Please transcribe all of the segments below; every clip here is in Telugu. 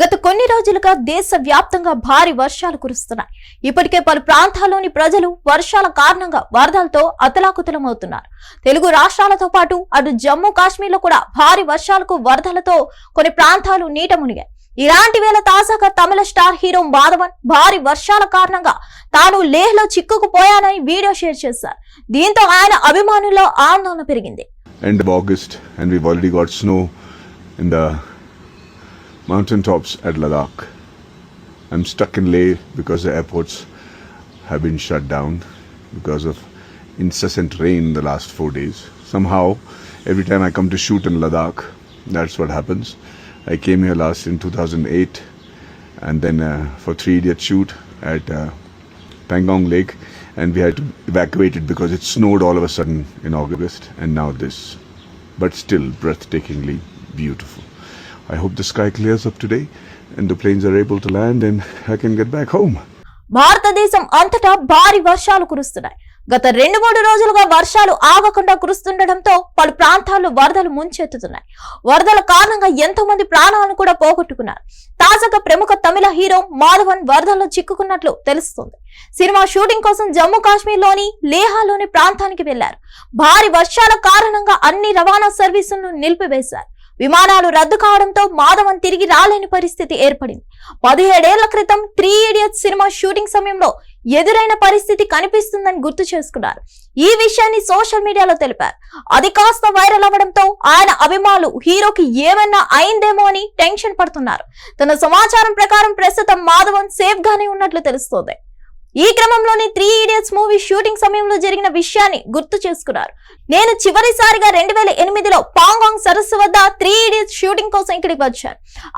గత కొన్ని రోజులుగా దేశ వ్యాప్తంగా భారీ వర్షాలు కురుస్తున్నాయి. ఇప్పటికే పలు ప్రాంతాల్లోని ప్రజలు వర్షాల కారణంగా వరదలతో అతలాకుతలమవుతున్నారు. తెలుగు రాష్ట్రాలతో పాటు అటు జమ్మూ కాశ్మీర్లో కూడా భారీ వర్షాలకు వరదలతో కొన్ని ప్రాంతాలు నీట మునిగాయి. ఇలాంటి వేళ తాజాగా తమిళ స్టార్ హీరో మాధవన్ భారీ వర్షాల కారణంగా తాను లేహ్లో చిక్కుకుపోయానని వీడియో షేర్ చేశారు. దీంతో ఆయన అభిమానుల్లో ఆందోళన పెరిగింది. End of August, and we've already got snow in the mountain tops at Ladakh. I'm stuck in Leh because the airports have been shut down because of incessant rain the last four days. Somehow, every time I come to shoot in Ladakh, that's what happens. I came here last in 2008 and then uh, for three idiot shoot at uh, Pangong Lake, and we had to evacuate it because it snowed all of a sudden in August, and now this. But still breathtakingly beautiful. I hope the sky clears up today and the planes are able to land and I can get back home. భారతదేశం అంతటా భారీ వర్షాలు కురుస్తున్నాయి. గత రెండు మూడు రోజులుగా వర్షాలు ఆగకుండా కురుస్తుండటంతో పలు ప్రాంతాల్లో వరదలు ముంచెత్తుతున్నాయి. వరదల కారణంగా ఎంతో మంది ప్రాణాలను కూడా పోగొట్టుకున్నారు. తాజాగా ప్రముఖ తమిళ హీరో మాధవన్ వరదల్లో చిక్కుకున్నట్లు తెలుస్తుంది. సినిమా షూటింగ్ కోసం జమ్మూ కాశ్మీర్లోని లేహాలోని ప్రాంతానికి వెళ్ళారు. భారీ వర్షాల కారణంగా అన్ని రవాణా సర్వీసులను నిలిపివేశారు. విమానాలు రద్దు కావడంతో మాధవన్ తిరిగి రాలేని పరిస్థితి ఏర్పడింది. పదిహేడేళ్ళ క్రితం త్రీ ఇడియట్స్ సినిమా షూటింగ్ సమయంలో ఎదురైన పరిస్థితి కనిపిస్తుందని గుర్తు చేసుకున్నారు. ఈ విషయాన్ని సోషల్ మీడియాలో తెలిపారు. అది కాస్త వైరల్ అవ్వడంతో ఆయన అభిమానులు హీరోకి ఏమన్నా అయిందేమో అని టెన్షన్ పడుతున్నారు. తన సమాచారం ప్రకారం ప్రస్తుతం మాధవన్ సేఫ్ గానే ఉన్నట్లు తెలుస్తోంది. ఈ క్రమంలోనే త్రీ ఇడియట్స్ మూవీ షూటింగ్ సమయంలో జరిగిన విషయాన్ని గుర్తు చేసుకున్నారు. నేను చివరిసారిగా రెండు వేల ఎనిమిదిలో పాంగాంగ్ సరస్సు వద్ద త్రీ ఇడియట్స్ షూటింగ్ కోసం ఇక్కడికి వచ్చాను.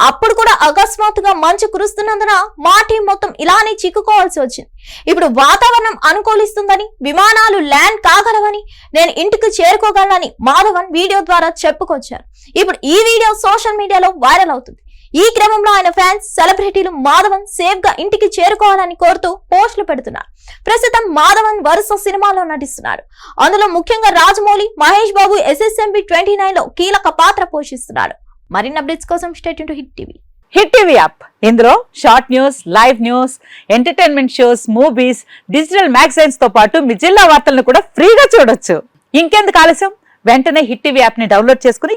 అప్పుడు కూడా అకస్మాత్తుగా మంచు కురుస్తున్నందున మా టీం మొత్తం ఇలానే చిక్కుకోవాల్సి వచ్చింది. ఇప్పుడు వాతావరణం అనుకూలిస్తుందని విమానాలు ల్యాండ్ కాగలవని నేను ఇంటికి చేరుకోగలనని మాధవన్ వీడియో ద్వారా చెప్పుకొచ్చారు. ఇప్పుడు ఈ వీడియో సోషల్ మీడియాలో వైరల్ అవుతుంది. ఈ క్రమంలో ఆయన ఫ్యాన్స్ సెలబ్రిటీలు మాధవన్ సేఫ్గా ఇంటికి చేరుకోవాలని కోరుతూ పోస్టులు పెడుతున్నారు. ప్రస్తుతం మాధవన్ వరుస సినిమాలో నటిస్తున్నారు. అందులో ముఖ్యంగా రాజమౌళి మహేష్ బాబు ఎస్ఎస్ఎంబి ట్వంటీ నైన్లో కీలక పాత్ర పోషిస్తున్నారు. మరిన్ని అప్డేట్స్ కోసం state to Hit TV. Hit TV app. ఇందులో short news live news entertainment shows movies digital మ్యాగజైన్స్తో పాటు మీ జిల్లా వార్తలను కూడా ఫ్రీగా చూడొచ్చు. ఇంకెందుకు ఆలస్యం? వెంటనే హిట్ టీవీ యాప్ని డౌన్లోడ్ చేసుకుని